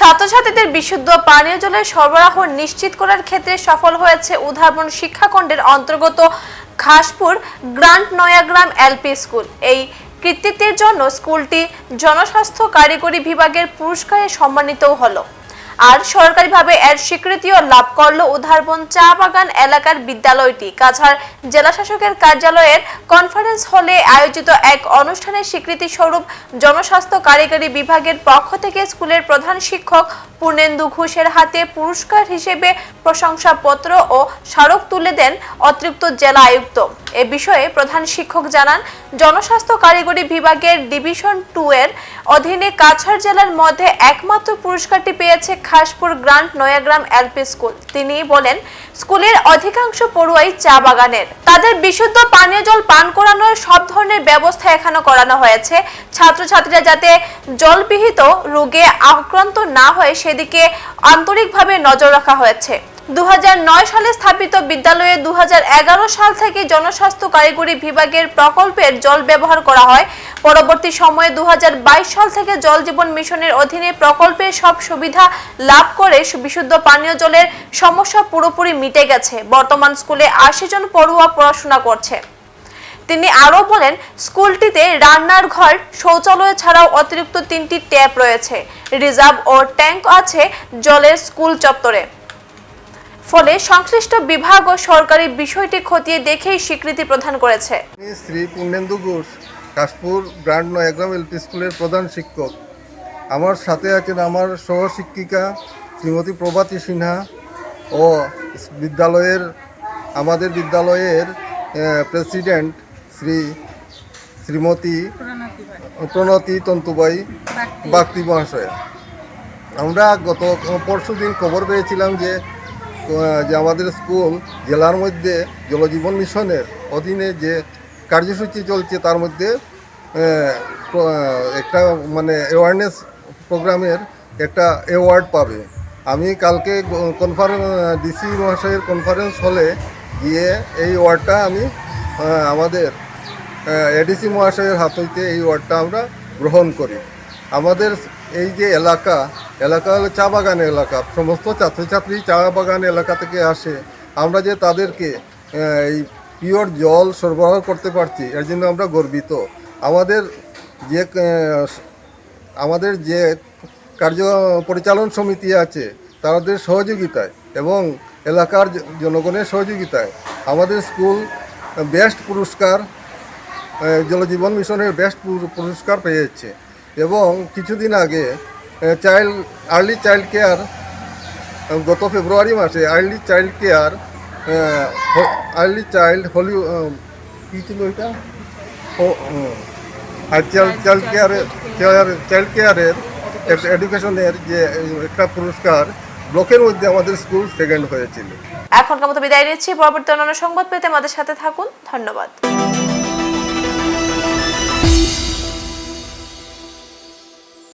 ছাত্রছাত্রীদের বিশুদ্ধ পানীয় জলের সরবরাহ নিশ্চিত করার ক্ষেত্রে সফল হয়েছে উদাহরণ শিক্ষাকণ্ডের অন্তর্গত Khaspur grant Nayagram LP school. এই কৃতিত্বের জন্য স্কুলটি জনস্বাস্থ্য কারিগরি বিভাগের পুরস্কারে সম্মানিতও হলো। আর সরকারিভাবে এর স্বীকৃতিও লাভ করল উদাহরণ চা বাগান এলাকার বিদ্যালয়টি। কাছাড় জেলা শাসকের কার্যালয়ের কনফারেন্স হলে আয়োজিত এক অনুষ্ঠানের স্বীকৃতি স্বরূপ জনস্বাস্থ্য কারিগরি বিভাগের পক্ষ থেকে স্কুলের প্রধান শিক্ষক পূর্ণেন্দু ঘোষের হাতে পুরস্কার হিসেবে প্রশংসাপত্র ও স্মারক তুলে দেন অতিরিক্ত জেলা আয়ুক্ত। এ বিষয়ে প্রধান শিক্ষক জানান, জনস্বাস্থ্য কারিগরি বিভাগের ডিভিশন টু এর অধীনে কাছাড় জেলার মধ্যে একমাত্র পুরস্কারটি পেয়েছে Khaspur grant Nayagram LP school. তিনি বলেন, স্কুলের অধিকাংশ পড়ুয়াই চা বাগানের। তাদের বিশুদ্ধ পানীয় জল পান করানোর সব ধরনের ব্যবস্থা এখানে করানো হয়েছে। ছাত্রছাত্রীরা যাতে জলবিহিত রোগে আক্রান্ত না হয়, সেদিকে আন্তরিকভাবে নজর রাখা হয়েছে। দু হাজার নয় সালে স্থাপিত বিদ্যালয়ে দু হাজার এগারো সাল থেকে জনস্বাস্থ্য কারিগরি বিভাগের প্রকল্পের জল ব্যবহার করা হয়। পরবর্তী সময়ে দু হাজার বাইশ সাল থেকে জল জীবন মিশনের অধীনে প্রকল্পের সব সুবিধা লাভ করে বিশুদ্ধ পানীয় জলের সমস্যা পুরোপুরি মিটে গেছে। বর্তমান স্কুলে আশি জন পড়ুয়া পড়াশোনা করছে। তিনি আরও বলেন, স্কুলটিতে রান্নার ঘর, শৌচালয় ছাড়াও অতিরিক্ত তিনটি ট্যাপ রয়েছে। রিজার্ভ ও ট্যাঙ্ক আছে জলের স্কুল চত্বরে। ফলে সংশ্লিষ্ট বিভাগ ও সরকারি বিষয়টি খতিয়ে দেখেই স্বীকৃতি প্রদান করেছে। শ্রী পূর্ণেন্দু ঘোষ, কাশপুর গ্রান্ড নয়াগ্রাম এলপি স্কুলের প্রধান শিক্ষক। আমার সাথে আছেন আমার সহশিক্ষিকা শ্রীমতী প্রভাতী সিনহা ও বিদ্যালয়ের, আমাদের বিদ্যালয়ের প্রেসিডেন্ট শ্রী শ্রীমতী প্রণতি তন্তুবাই বাক্তি মহাশয়া। আমরা গত পরশু দিন খবর পেয়েছিলাম যে যে আমাদের স্কুল জেলার মধ্যে জলজীবন মিশনের অধীনে যে কার্যসূচি চলছে, তার মধ্যে একটা মানে অ্যাওয়ারনেস প্রোগ্রামের একটা অ্যাওয়ার্ড পাবে। আমি কালকে কনফারেন্স ডিসি মহাশয়ের কনফারেন্স হলে গিয়ে এই অ্যাওয়ার্ডটা আমি আমাদের এডিসি মহাশয়ের হাত হইতে এই ওয়ার্ডটা আমরা গ্রহণ করি। আমাদের এই যে এলাকা এলাকা হলো চা বাগান এলাকা। সমস্ত ছাত্রছাত্রী চা বাগান এলাকা থেকে আসে। আমরা যে তাদেরকে এই পিওর জল সরবরাহ করতে পারছি, এর জন্য আমরা গর্বিত। আমাদের যে আমাদের যে কার্য পরিচালন সমিতি আছে, তাদের সহযোগিতায় এবং এলাকার জনগণের সহযোগিতায় আমাদের স্কুল বেস্ট পুরস্কার জলজীবন মিশনের বেস্ট পুরস্কার পেয়েছে। এবং কিছুদিন আগে চাইল্ড আর্লি চাইল্ড কেয়ার গত ফেব্রুয়ারি মাসে early child care early child হলি কী ছিল ওইটা? আর চাইল্ড চাইল্ড কেয়ারের চাইল্ড কেয়ারের এডুকেশনের যে একটা পুরস্কার ব্লকের মধ্যে আমাদের স্কুল সেকেন্ড হয়েছিল। এখনকার মতো বিদায় নিচ্ছি। পরবর্তী অন্যান্য সংবাদ পেতে আমাদের সাথে থাকুন। ধন্যবাদ।